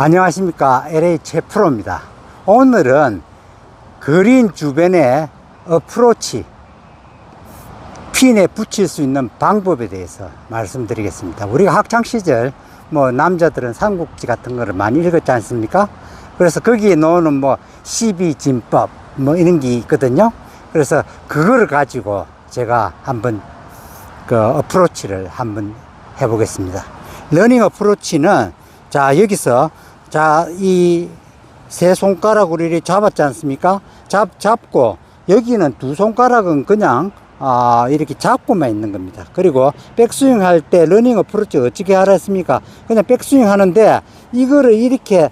안녕하십니까. LA 최프로입니다. 오늘은 그린 주변에 어프로치 핀에 붙일 수 있는 방법에 대해서 말씀드리겠습니다. 우리가 학창시절 뭐 남자들은 삼국지 같은 거를 많이 읽었지 않습니까? 그래서 거기에 나오는 뭐 12진법 뭐 이런 게 있거든요. 그래서 그거를 가지고 제가 한번 그 어프로치를 한번 해보겠습니다. 러닝 어프로치는 자 여기서 자 이 세 손가락으로 이렇게 잡았지 않습니까? 잡 잡고 여기는 두 손가락은 그냥 아 이렇게 잡고만 있는 겁니다. 그리고 백스윙 할 때 러닝 어프로치 어떻게 하랬습니까? 그냥 백스윙 하는데 이거를 이렇게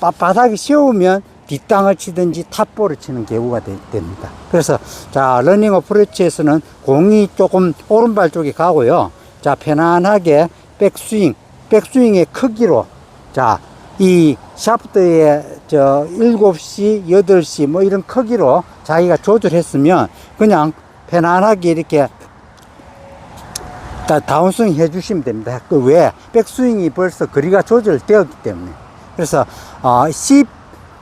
바, 바닥에 세우면 뒷땅을 치든지 탑볼을 치는 경우가 되- 됩니다. 그래서 자 러닝 어프로치에서는 공이 조금 오른발 쪽에 가고요. 자 편안하게 백스윙 백스윙의 크기로 자 이 샤프트의 저 7시, 8시 뭐 이런 크기로 자기가 조절했으면 그냥 편안하게 이렇게 다 다운스윙 해주시면 됩니다. 그 왜? 백스윙이 벌써 거리가 조절되었기 때문에. 그래서, 어, 10,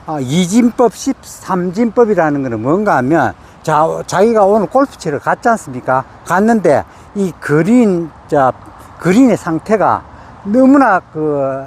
어, 2진법, 13진법이라는 거는 뭔가 하면, 자, 자기가 오늘 골프 치러 갔지 않습니까? 갔는데, 이 그린, 자, 그린의 상태가 너무나 그,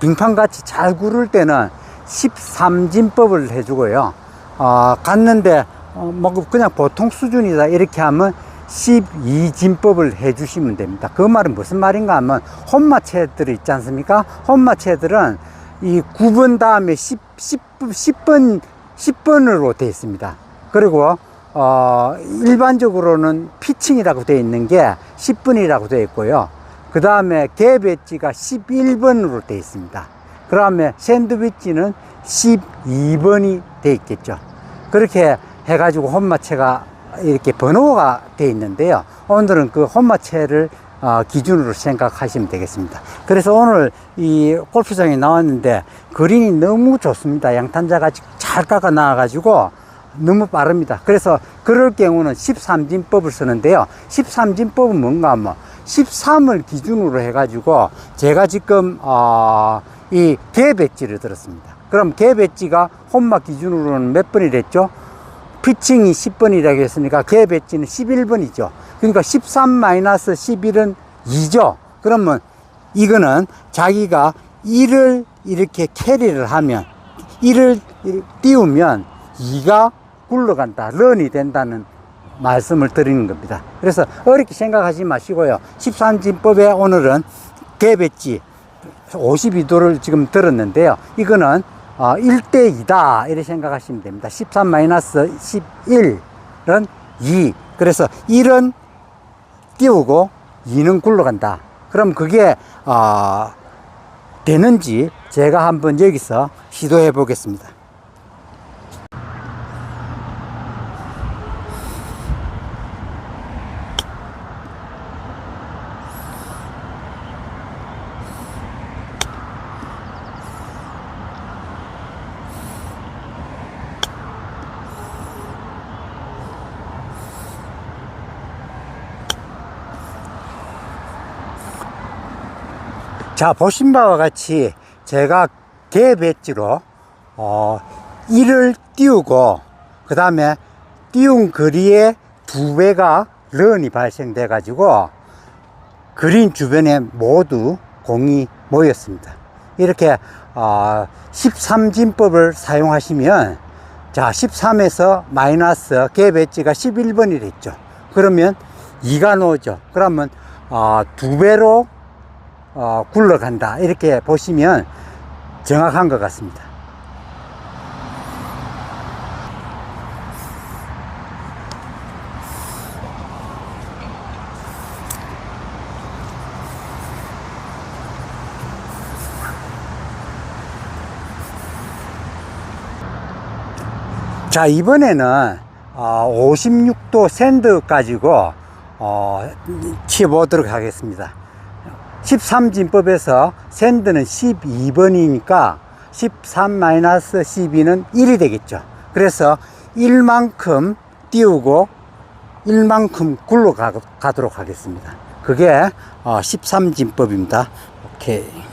빙판같이 잘 구를 때는 13진법을 해주고요. 어, 갔는데, 어, 뭐, 그냥 보통 수준이다. 이렇게 하면 12진법을 해주시면 됩니다. 그 말은 무슨 말인가 하면, 홈마체들 있지 않습니까? 홈마체들은 이 9번 다음에 10, 10, 10 번, 10번으로 되어 있습니다. 그리고, 어, 일반적으로는 피칭이라고 되어 있는 게 10번이라고 되어 있고요. 그 다음에 개배지가 11번으로 되어 있습니다. 그 다음에 샌드위치는 12번이 되어 있겠죠. 그렇게 해가지고 홈마체가 이렇게 번호가 되어 있는데요. 오늘은 그 홈마체를 어, 기준으로 생각하시면 되겠습니다. 그래서 오늘 이 골프장에 나왔는데 그린이 너무 좋습니다. 양탄자가 잘 깎아 나와가지고 너무 빠릅니다. 그래서 그럴 경우는 13진법을 쓰는데요. 13진법은 뭔가 하면 13을 기준으로 해가지고 제가 지금 어, 이 개배지를 들었습니다. 그럼 개배지가 홈마 기준으로는 몇 번이랬죠? 피칭이 10번이라고 했으니까 개배지는 11번이죠. 그러니까 13-11은 2죠. 그러면 이거는 자기가 1을 이렇게 캐리를 하면 1을 띄우면 2가 굴러간다. 런이 된다는 말씀을 드리는 겁니다. 그래서 어렵게 생각하지 마시고요. 13진법에 오늘은 개배지 52도를 지금 들었는데요. 이거는 어, 1대 2다. 이렇게 생각하시면 됩니다. 13-11은 2. 그래서 1은 띄우고 2는 굴러간다. 그럼 그게 어, 되는지 제가 한번 여기서 시도해 보겠습니다. 자, 보신 바와 같이 제가 개 배지로, 어, 이를 띄우고, 그 다음에 띄운 거리에 두 배가 런이 발생돼 가지고, 그린 주변에 모두 공이 모였습니다. 이렇게, 어, 13진법을 사용하시면, 자, 13에서 마이너스 개 배지가 11번이랬죠. 그러면 2가 나오죠. 그러면, 어, 두 배로 어, 굴러간다. 이렇게 보시면 정확한 것 같습니다. 자, 이번에는 어, 56도 샌드 가지고 어, 치보도록 하겠습니다. 13진법에서 샌드는 12번이니까 13-12는 1이 되겠죠. 그래서 1만큼 띄우고 1만큼 굴러가도록 하겠습니다. 그게 13진법입니다. 오케이.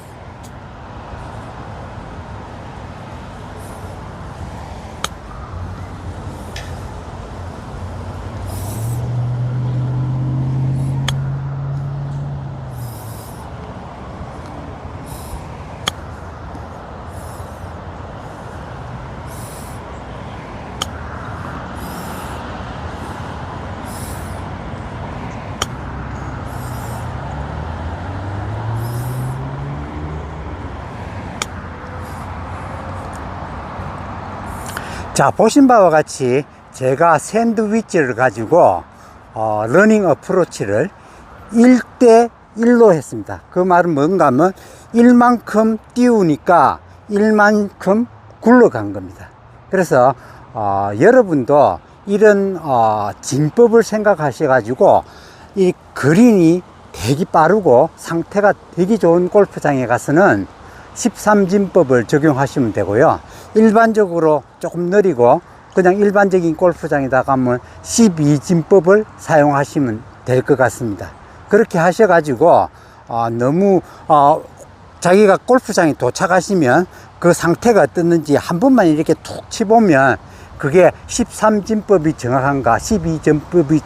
자, 보신 바와 같이 제가 샌드위치를 가지고 어, 러닝 어프로치를 1대 1로 했습니다. 그 말은 뭔가 하면 1만큼 띄우니까 1만큼 굴러간 겁니다. 그래서 어, 여러분도 이런 어, 진법을 생각하셔 가지고 이 그린이 되게 빠르고 상태가 되게 좋은 골프장에 가서는 13진법을 적용하시면 되고요. 일반적으로 조금 느리고 그냥 일반적인 골프장에 나가면 12진법을 사용하시면 될 것 같습니다. 그렇게 하셔가지고 어, 너무 어, 자기가 골프장에 도착하시면 그 상태가 어떻는지 한 번만 이렇게 툭 치보면 그게 13진법이 정확한가 12진법이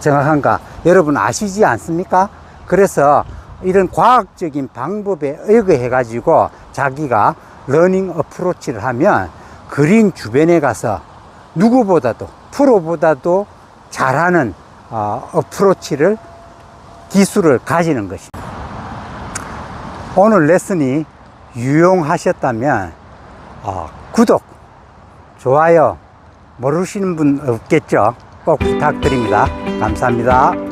정확한가 여러분 아시지 않습니까? 그래서 이런 과학적인 방법에 의거해 가지고 자기가 러닝 어프로치를 하면 그린 주변에 가서 누구보다도 프로보다도 잘하는 어, 어프로치를 기술을 가지는 것입니다. 오늘 레슨이 유용하셨다면 어, 구독, 좋아요 모르시는 분 없겠죠? 꼭 부탁드립니다. 감사합니다.